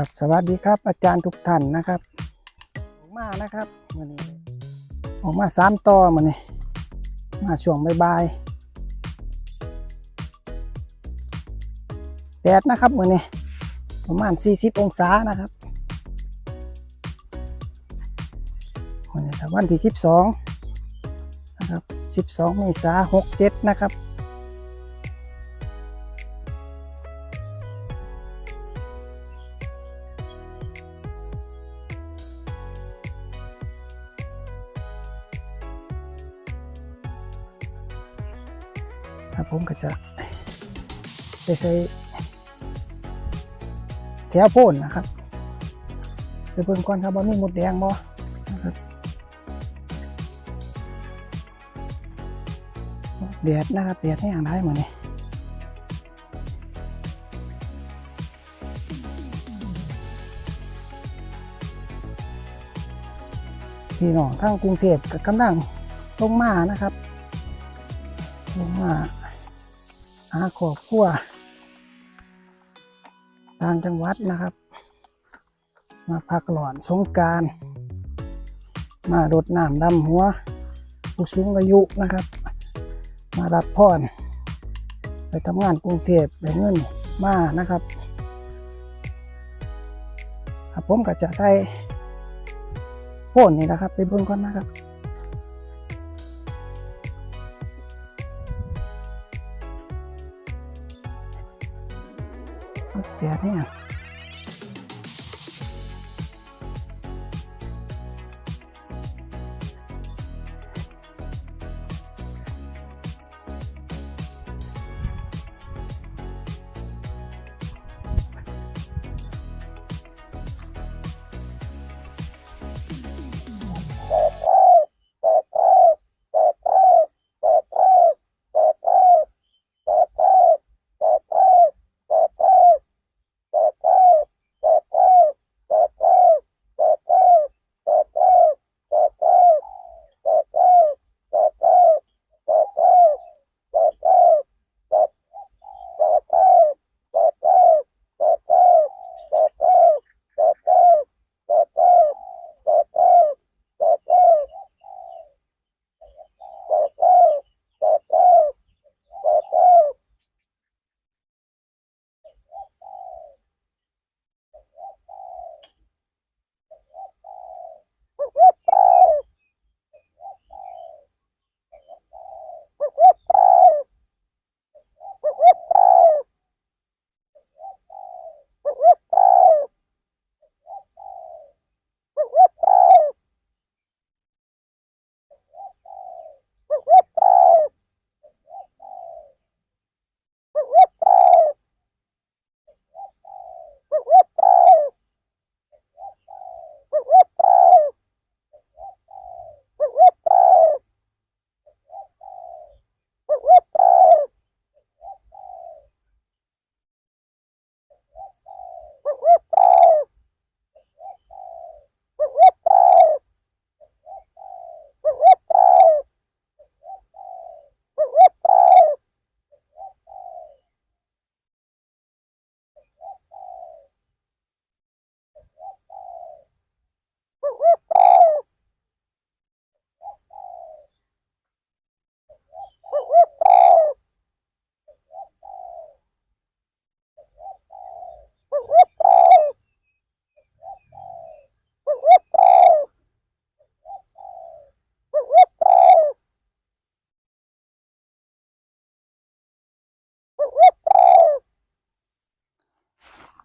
ครับสวัสดีครับ อาจารย์ทุกท่านนะครับออกมานะครับวันนี้ออกมาสามต่อมันนี่มาช่วงบ่ายแดดนะครับวันนี้ประมาณ 40 องศานะครับวันนี้วันที่ 12นะครับ 12 เมษายน67 นะครับ ครับผมก็จะไปใส่แถวโพนนะครับไปเบิ่งก่อนครับว่ามีหมดแดงบ่นะครับแดดนะครับแดดให้อ่างได้เหมือนนี่พี่น้องทางกรุงเทพกับกำลังลงมานะครับลงมา หาครอบครัวต่างจังหวัดนะครับ มาพักหลอนสงการ มารดน้ำดำหัว ผู้สูงอายุนะครับ มารับพรไปทำงานกรุงเทพได้เงินมานะครับผมก็จะใส่โพ่นนี่นะครับ ไปเบิ่งก่อนนะครับ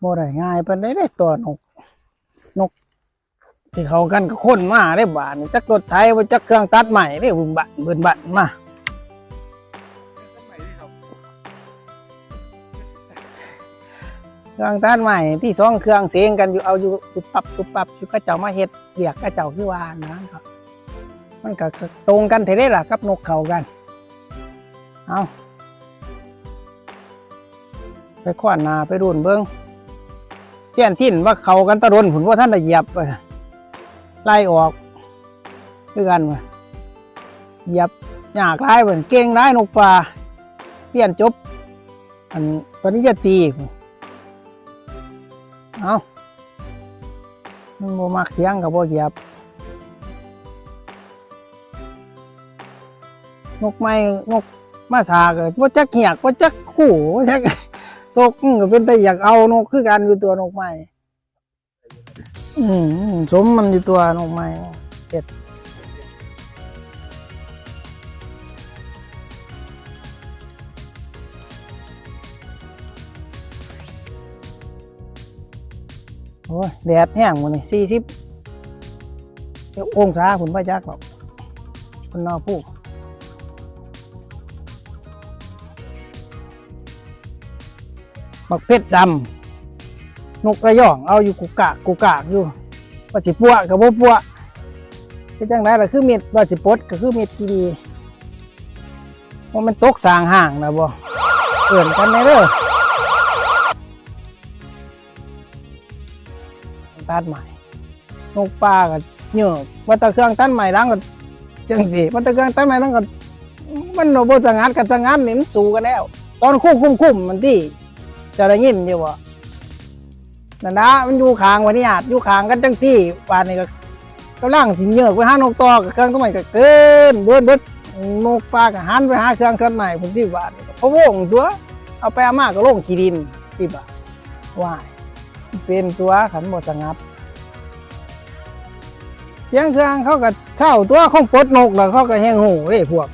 บ่ได้ง่ายปานใดได้ตัวนก นก ที่เขากันก็คนมาได้บานจักรถไถบ่จักเครื่องตัดใหม่ได้บึ้มบันบิ่นบันมาเครื่องตัดใหม่ที่สองเครื่องเสียงกันอยู่เอาอยู่ปุบปับปุบปับอยู่ก็เจ้ามาเฮ็ดเรียกก็เจ้าคือว่านะครับมันก็ตรงกันเท่ได้ล่ะกับนกเขากัน เอาไปขวานนาไปรุนเบิ้ง เตี้ยนทิ้นว่าเขากันตะรนผุนว่าท่านได้เหยียบไล่ออกคือกันมาเหยียบยากร้ายเหมือนเก่งร้ายนกป่าเปลี่ยนจบ อันตอนนี้จะตีเอามันบ่มักเสียงกับบ่เหยียบ นกไม้นกมาสาก็บ่จักเหียกบ่จักคู่บ่จัก ตกก็เป็นแต่อยากเอานกคือกันอยู่ตัวนกไม้อืมสมมันอยู่ตัวนกไม้เจ็ดโอ้ยแดดแห้งหมดนี่สี่สิบองศาคุณพ่อจักหรอกคุณนอผู้ บักเพชรดำนกกระย่องเอาอยู่กุกกากกุกกากอยู่ว่าสิปัวกับบ่ปัวเป็นจังไดล่ะคือเม็ดว่าสิปดก็คือเม็ดกีดีว่ามันตกสางห่างนะบ่เอื่นกันแน่เด้อตัดใหม่นกปลาก็เหยอะว่าตะเครื่องตัดใหม่ล้างก็จังสิว่าตะเครื่องตัดใหม่ล้างก็มันโนบ่สงัดกับสงัดนี่มันสู้กันแล้ว ตอนคุ้มคุ้มคุ้มมันที่ จะได้ยินอยู่บ่นั่นนะมันอยู่ข้างวันนี้อาจอยู่ข้างกันจังซี่ป่านนี้ก็กำลังสินเหยือกไปหานกตอกับเครื่องตัวใหม่ก็เกินเบิดเบิดนกปลากหันไปหาเครื่องเครื่องใหม่ผมที่บ้านเพราะวงตัว เอาไปเอามาก็ลงขี้ดินที่บ้าว่ายเป็นตัวขันหมดสงับเสียงเครื่องเขาก็เช่าตัวของปลดนกแล้วเขาก็แหงหูเลยพวก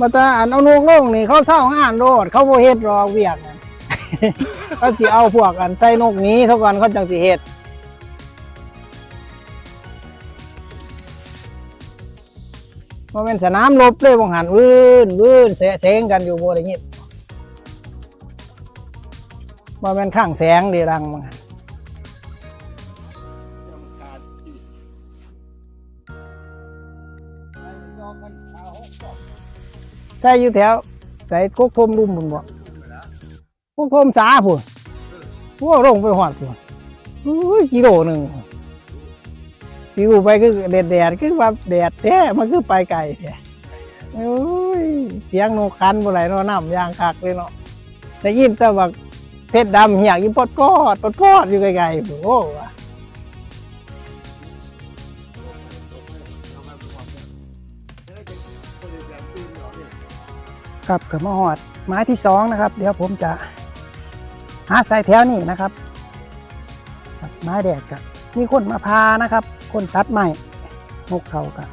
มาตาอันเอานกลงนี่เขาเศร้างานโรดเขาโบเฮ็ดรอเวียกนะ เขาสิเอาพวกอันใส่นกนี้เขาก่อนเขาจังสิเฮ็ดว่าเป็นสนามรบเลยบางหันวื้นวื้นแสะแสงกันอยู่บ่ได้ยินเป็นข้างแสงเดีรังบางหันใช่อยู่แถวไก่กกทมรุ่มบุญบ่ก กทมสาพุ่นว่าลงไปหอดพุ่นกิโลหนึ่งปิวไปคือแดดแดดๆคือว่าแดดแท้มันคือไปไก่แท้โอ้ยเสียงนกคันบ่ไหลเนาะน้ำยางคักเลยเนาะได้ยินแต่ว่าเพชรดำเหียยินปอดปอดปอดปอดอยู่ไกลๆโอ้ครับกับมาหอดไม้ที่สองนะครับ เดี๋ยวผมจะ หาใส่แถวนี้นะครับครับไม้แดดกับมีคนมาพานะครับ คนตัดไม้นกเขากับ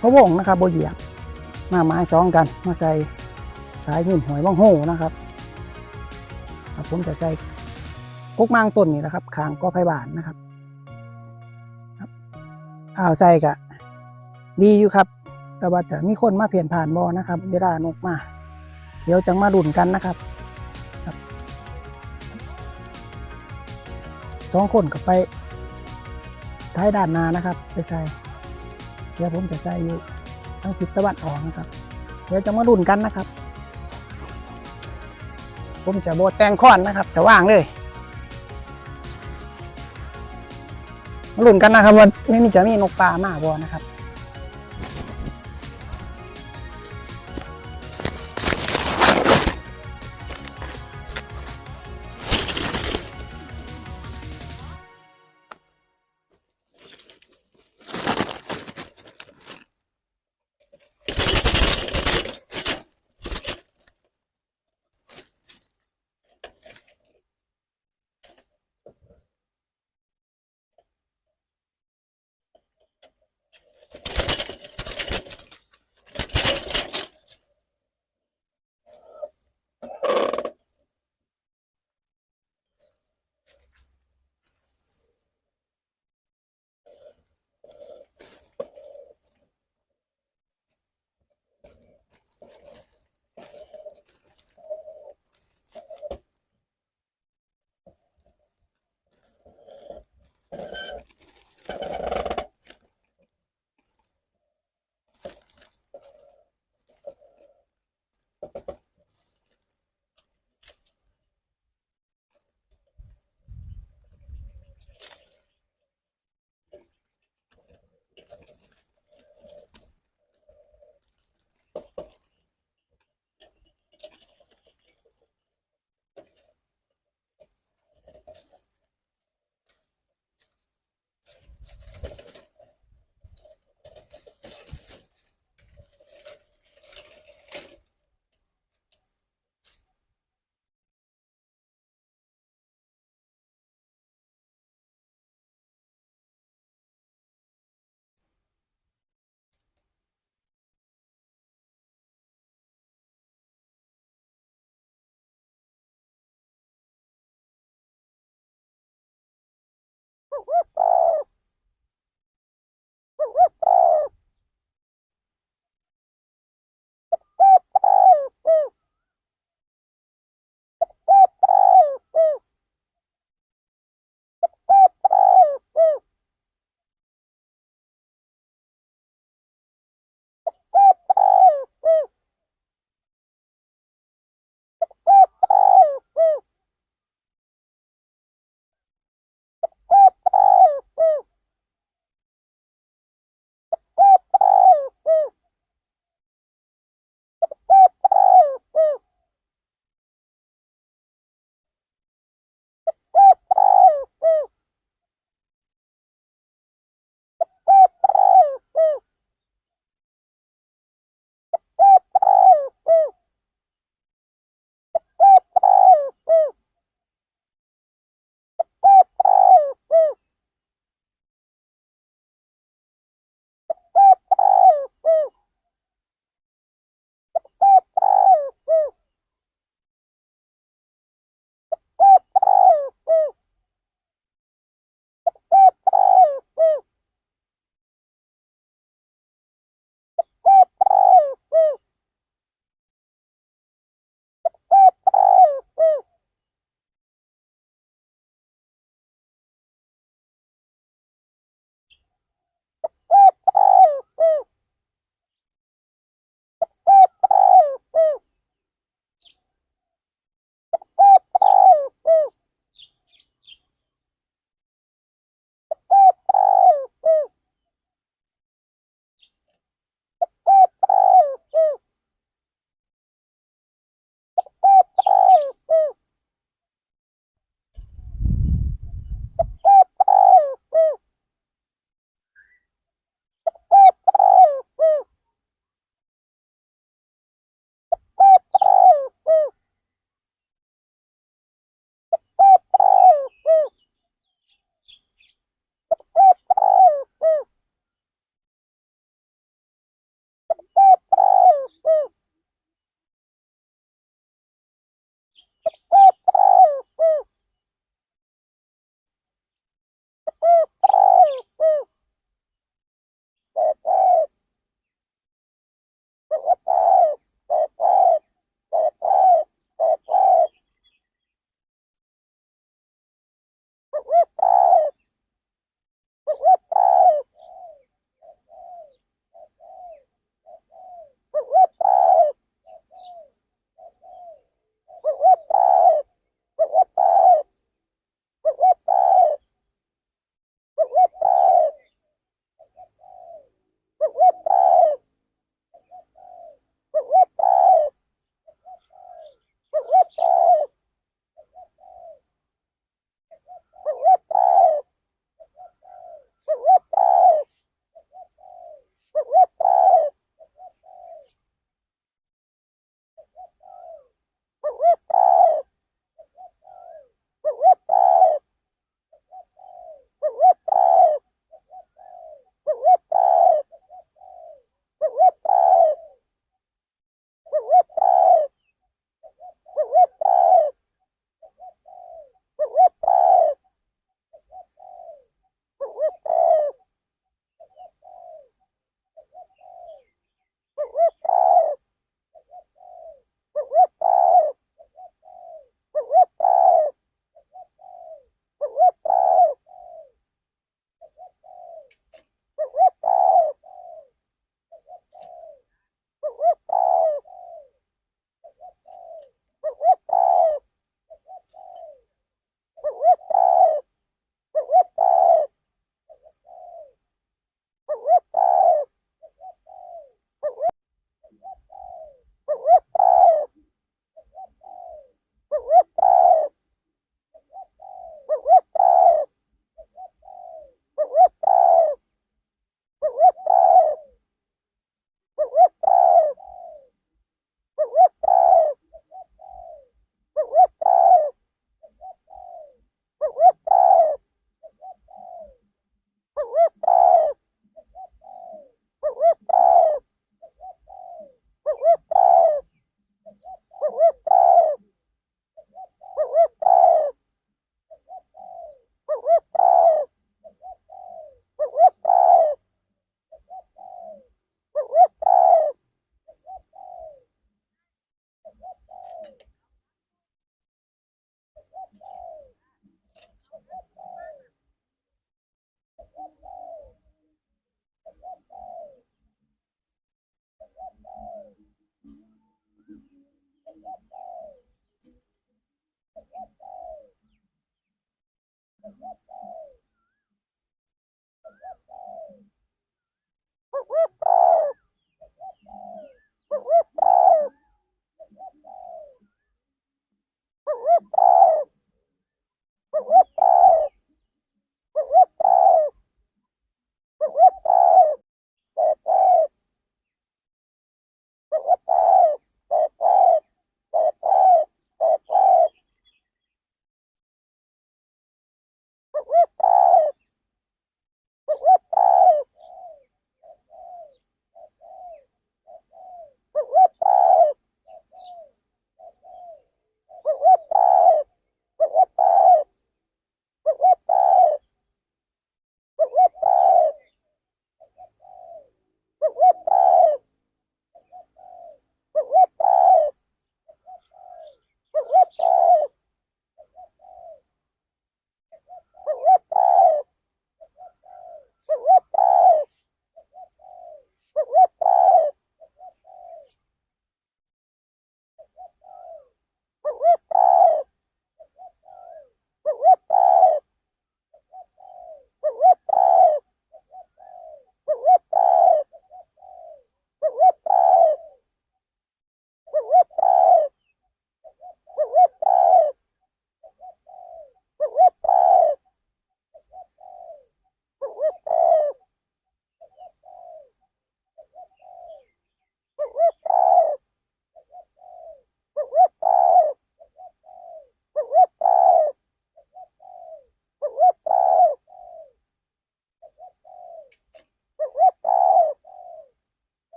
พะวงนะครับโบเหยียบมาไม้สองกันมาใส่สายหินหอยว่างโหนะครับครับผมจะใส่กุกมางต้นนี่นะครับคางก็ไผ่บานนะครับอ้าวใส่กะดีอยู่ครับ แต่ว่าจะมีคนมาเปลี่ยนผ่านบอนะครับ เวลานกมา เดี๋ยวจังมาดุนกันนะครับ สองคนก็ไปใช้ด้านหนานะครับ ไปใส่เดี๋ยวผมจะใส่อยู่ทางทิศตะวันออกนะครับ เดี๋ยวจะมาดุนกันนะครับ ผมจะโบแตงค้อนนะครับ จะว่างเลยมาลุ้นกันนะครับว่านี่จะมีนกปลามาบอนะครับ